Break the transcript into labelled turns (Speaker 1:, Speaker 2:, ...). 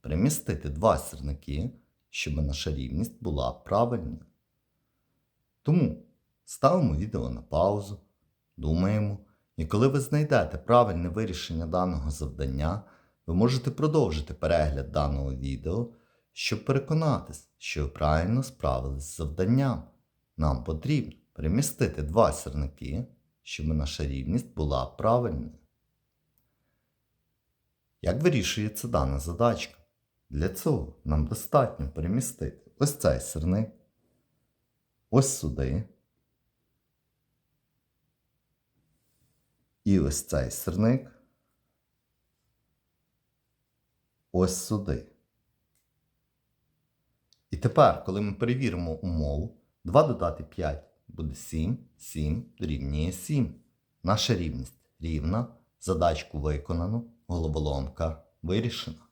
Speaker 1: перемістити два сірники, щоб наша рівність була правильною. Тому ставимо відео на паузу, думаємо, і коли ви знайдете правильне вирішення даного завдання, ви можете продовжити перегляд даного відео, щоб переконатись, що ви правильно справились з завданням. Нам потрібно перемістити два сірники, щоб наша рівність була правильною. Як вирішується дана задачка? Для цього нам достатньо перемістити ось цей сирник, ось сюди. І ось цей сирник. Ось сюди. І тепер, коли ми перевіримо умову, 2 додати 5 буде 7, 7 дорівнює 7. Наша рівність рівна, задачку виконано, головоломка вирішена.